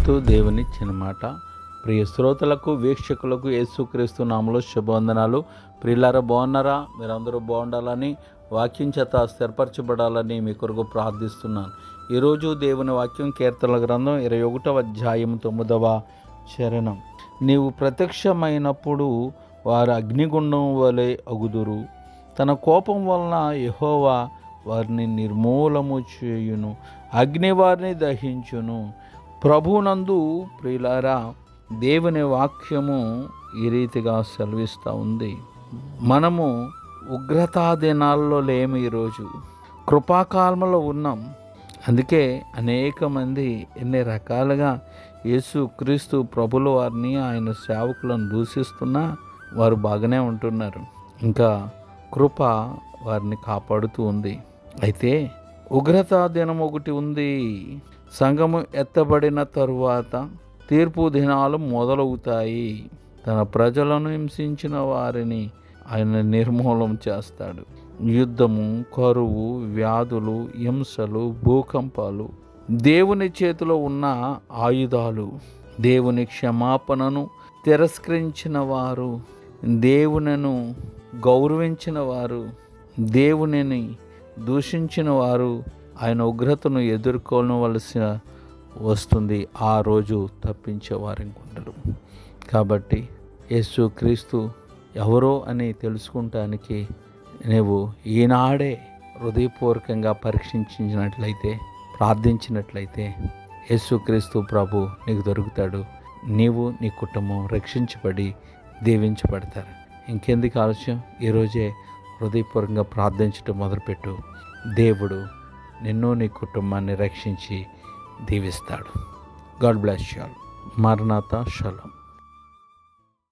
మీతో దేవుని చిన్నమాట. ప్రియ శ్రోతలకు వీక్షకులకు యేసుక్రీస్తు నామలో శుభవందనాలు. ప్రియులారా బాగున్నారా? మీరందరూ బాగుండాలని వాక్యం చేత స్థిరపరచబడాలని మీ కొరకు ప్రార్థిస్తున్నాను. ఈరోజు దేవుని వాక్యం కీర్తన గ్రంథం ఇరవై ఒకటవ అధ్యాయం తొమ్మిదవ చరణం. నీవు ప్రత్యక్షమైనప్పుడు వారు అగ్నిగుండం వలె అగుదురు. తన కోపం వలన యహోవా వారిని నిర్మూలము చేయును. అగ్ని వారిని దహించును. ప్రభునందు ప్రియులారా దేవుని వాక్యము ఈ రీతిగా సెలవిస్తూ ఉంది. మనము ఉగ్రతా దినాల్లో లేము ఈరోజు కృపాకాలంలో ఉన్నాం. అందుకే అనేక మంది ఎన్ని రకాలుగా యేసు క్రీస్తు ప్రభుల వారిని ఆయన సేవకులను దూషిస్తున్నా వారు బాగానే ఉంటున్నారు. ఇంకా కృప వారిని కాపాడుతూ ఉంది. అయితే ఉగ్రత దినం ఒకటి ఉంది. సంఘము ఎత్తబడిన తరువాత తీర్పు దినాలు మొదలవుతాయి. తన ప్రజలను హింసించిన వారిని ఆయన నిర్మూలం చేస్తాడు. యుద్ధము కరువు వ్యాధులు హింసలు భూకంపాలు దేవుని చేతిలో ఉన్న ఆయుధాలు దేవుని క్షమాపణను తిరస్కరించిన వారు దేవునను గౌరవించిన వారు దేవునిని దూషించిన వారు ఆయన ఉగ్రతను ఎదుర్కోవలసిన వస్తుంది. ఆ రోజు తప్పించేవారు ఇంకొండరు కాబట్టి యేసు క్రీస్తు ఎవరో అని తెలుసుకుంటానికి నువ్వు ఈనాడే హృదయపూర్వకంగా పరీక్షించినట్లయితే ప్రార్థించినట్లయితే యేసుక్రీస్తు ప్రభు నీకు దొరుకుతాడు. నీవు నీ కుటుంబం రక్షించబడి దీవించబడతారు. ఇంకెందుకు ఆలస్యం? ఈరోజే హృదయపూర్వకంగా ప్రార్థించడం మొదలుపెట్టు. దేవుడు నిన్ను నీ కుటుంబాన్ని రక్షించి దీవిస్తాడు. గాడ్ బ్లెస్ షాల్ మరణాత షలం.